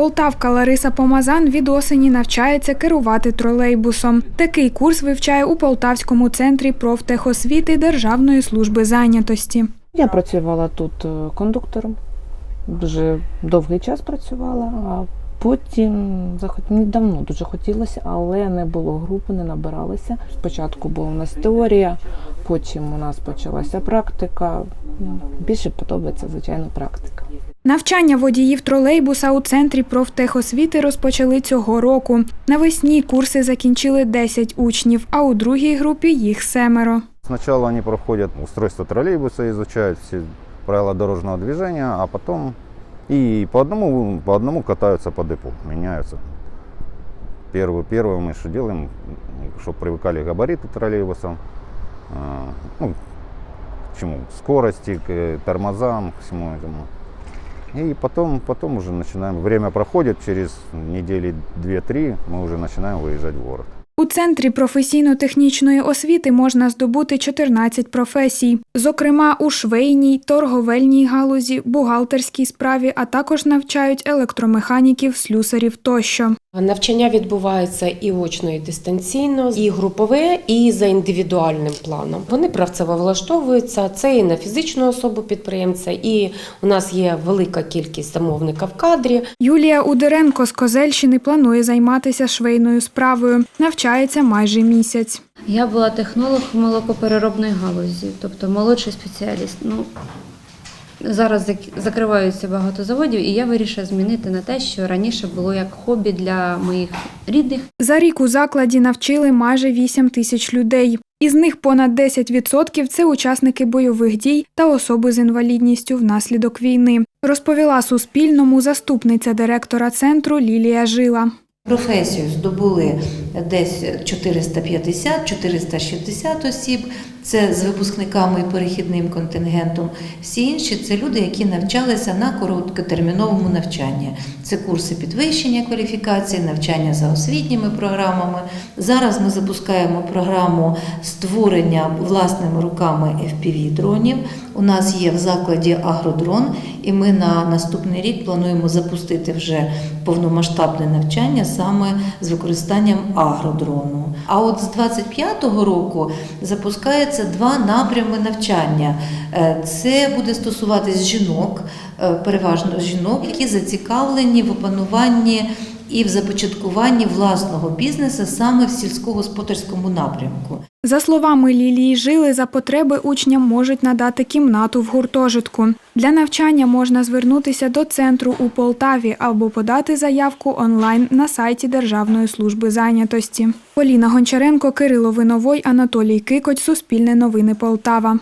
Полтавка Лариса Помазан від осені навчається керувати тролейбусом. Такий курс вивчає у Полтавському центрі профтехосвіти Державної служби зайнятості. Я працювала тут е, кондуктором, дуже довгий час працювала, а потім мені давно дуже хотілося, але не було групи, не набиралися. Спочатку була у нас теорія, потім у нас почалася практика. Ну, Більше подобається, звичайно, практика. Навчання водіїв тролейбуса у центрі профтехосвіти розпочали цього року. Навесні курси закінчили 10 учнів, а у другій групі їх семеро. Сначала они проходят устройство троллейбуса, изучают все правила дорожного движения, а потом и по одному, по одному катаются по депу, меняются. Первое, первое мы что делаем, чтобы привыкали габариты троллейбуса, а, ну, к чему, к скорости, к э, тормозам, к всему этому. И потом, потом уже начинаем, время проходит, через недели 2-3 мы уже начинаем выезжать в город. У центрі професійно-технічної освіти можна здобути 14 професій, зокрема у швейній, торговельній галузі, бухгалтерській справі, а також навчають електромеханіків, слюсарів тощо. Навчання відбувається і очно, і дистанційно, і групове, і за індивідуальним планом. Вони працевлаштовуються. Це і на фізичну особу підприємця, і у нас є велика кількість замовника в кадрі. Юлія Удеренко з Козельщини планує займатися швейною справою. Навчається майже місяць. Я була технолог молокопереробної галузі, тобто молодший спеціаліст. Ну, зараз зак- закриваються багато заводів, і я вирішила змінити на те, що раніше було як хобі для моїх рідних. За рік у закладі навчили майже 8 тисяч людей. Із них понад 10% – це учасники бойових дій та особи з інвалідністю внаслідок війни, розповіла Суспільному заступниця директора центру Лілія Жила. Професію здобули десь 450-460 осіб. Це з випускниками і перехідним контингентом. Всі інші це люди, які навчалися на короткотерміновому навчанні. Це курси підвищення кваліфікації, навчання за освітніми програмами. Зараз ми запускаємо програму створення власними руками FPV-дронів. У нас є в закладі агродрон, і ми на наступний рік плануємо запустити вже повномасштабне навчання саме з використанням агродрону. А от з 25-го року запускається два напрями навчання. Е, Це буде стосуватись жінок, е, переважно жінок, які зацікавлені в опануванні і в започаткуванні власного бізнесу саме в сільськогосподарському напрямку. За словами Лілії Жили, за потреби учням можуть надати кімнату в гуртожитку. Для навчання можна звернутися до центру у Полтаві або подати заявку онлайн на сайті Державної служби зайнятості. Поліна Гончаренко, Кирило Виновой, Анатолій Кикоть, Суспільне новини Полтава.